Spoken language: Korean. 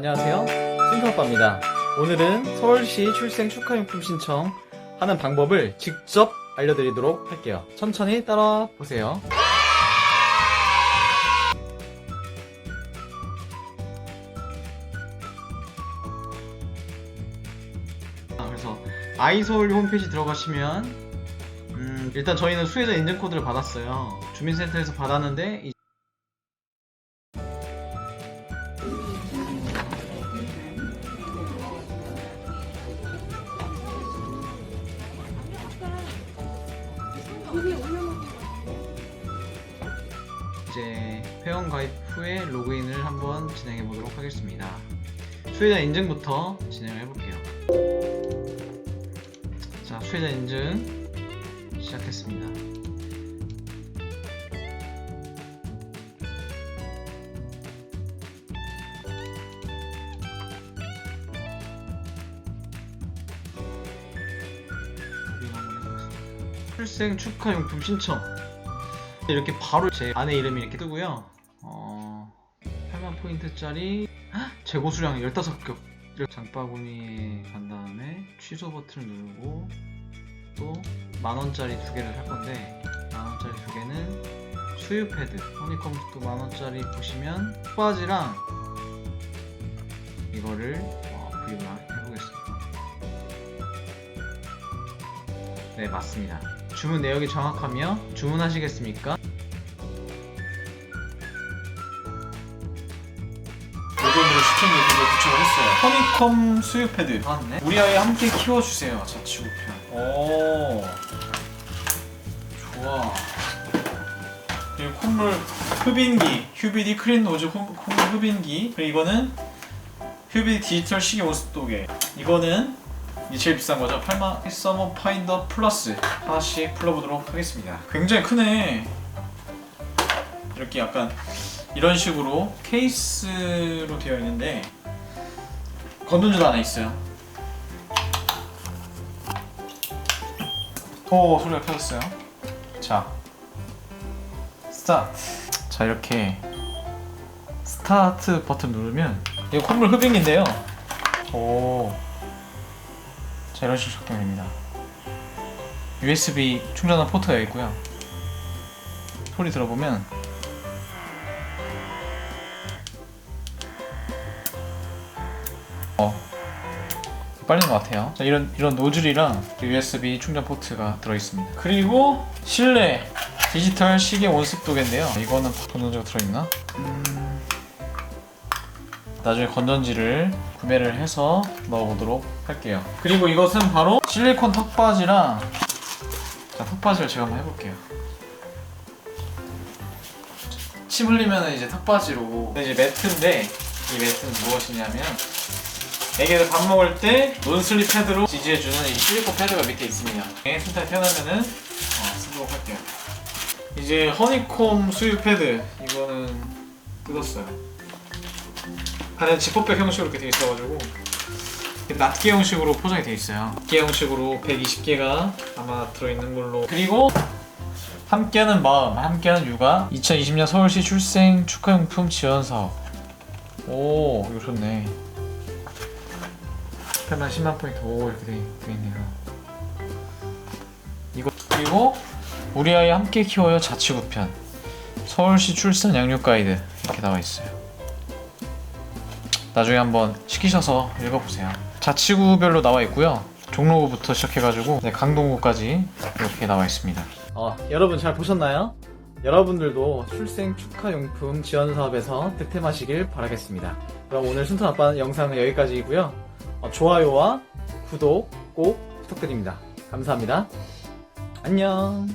안녕하세요. 순서아빠입니다. 오늘은 서울시 출생 축하용품 신청 하는 방법을 직접 알려드리도록 할게요. 천천히 따라와 보세요. 아, 그래서 아이서울 홈페이지 들어가시면 음, 일단 저희는 수혜자 인증 코드를 받았어요. 주민센터에서 받았는데 이- 이제 회원 가입 후에 로그인을 한번 진행해 보도록 하겠습니다. 수혜자 인증부터 진행을 해볼게요. 자, 수혜자 인증 시작했습니다. 출생 축하 용품 신청 이렇게 바로 제 아내 이름이 이렇게 뜨고요. 어, 8만 포인트짜리 재고 수량 15겹 장바구니에 간 다음에 취소 버튼을 누르고 또 만원짜리 두 개를 살 건데 만원짜리 두 개는 수유 패드 허니컴프도 만원짜리 보시면 바지랑 이거를 어, 구입을 해보겠습니다. 네 맞습니다. 주문 내역이 정확하며 주문하시겠습니까? 요금으로 시청률 그거 부착을 했어요. 허니콤 수유 패드. 맞네. 우리 아이 함께 키워주세요. 자치구편. 오. 좋아. 그리고 콧물 흡인기, 휴비디 크린 노즈 홈- 콧물 흡인기. 그리고 이거는 휴비디 디지털 시계 온습도계. 이거는 이 제일 비싼 거죠. 8만 서머 파인더 플러스 하나씩 풀어보도록 하겠습니다. 굉장히 크네. 이렇게 약간 이런 식으로 케이스로 되어 있는데 건전지도 하나 있어요. 오 소리가 켜졌어요. 자 스타트. 자 이렇게 스타트 버튼 누르면 이거 콧물 흡입기인데요. 오. 자 이런 식으로 작동됩니다. USB 충전한 포트가 있고요. 소리 들어보면 어 빠른 것 같아요. 자 이런 이런 노즐이랑 USB 충전 포트가 들어 있습니다. 그리고 실내 디지털 시계 온습도계인데요. 이거는 건전지가 들어있나? 음, 나중에 건전지를 구매를 해서 넣어보도록 할게요. 그리고 이것은 바로 실리콘 턱받이랑 자 턱받이를 제가 한번 해볼게요. 침 흘리면 이제 턱받이로 이제 매트인데 이 매트는 무엇이냐면 애기들 밥 먹을 때 논슬립 패드로 지지해주는 이 실리콘 패드가 밑에 있습니다. 네, 순탄 태어나면은 어, 쓰도록 할게요. 이제 허니콤 수유 패드 이거는 뜯었어요. 안에 지퍼백 형식으로 이렇게 돼 있어가지고 낱개 형식으로 포장이 돼 있어요. 낱개 형식으로 120개가 아마 들어있는 걸로. 그리고 함께하는 마음, 함께하는 육아. 2020년 서울시 출생 축하용품 지원 사업 오 이거 좋네. 8만 10만 포인트. 오 이렇게 돼, 돼 있네요. 이거 그리고 우리 아이 함께 키워요 자치구편. 서울시 출산 양육 가이드. 이렇게 나와 있어요 나중에 한번 시키셔서 읽어보세요 자치구별로 나와 있고요 종로구부터 시작해가지고 네, 강동구까지 이렇게 나와 있습니다 어, 여러분 잘 보셨나요? 여러분들도 출생 축하 용품 지원 사업에서 득템하시길 바라겠습니다. 그럼 오늘 순탄 아빠 영상은 여기까지이고요. 어, 좋아요와 구독 꼭 부탁드립니다. 감사합니다. 안녕.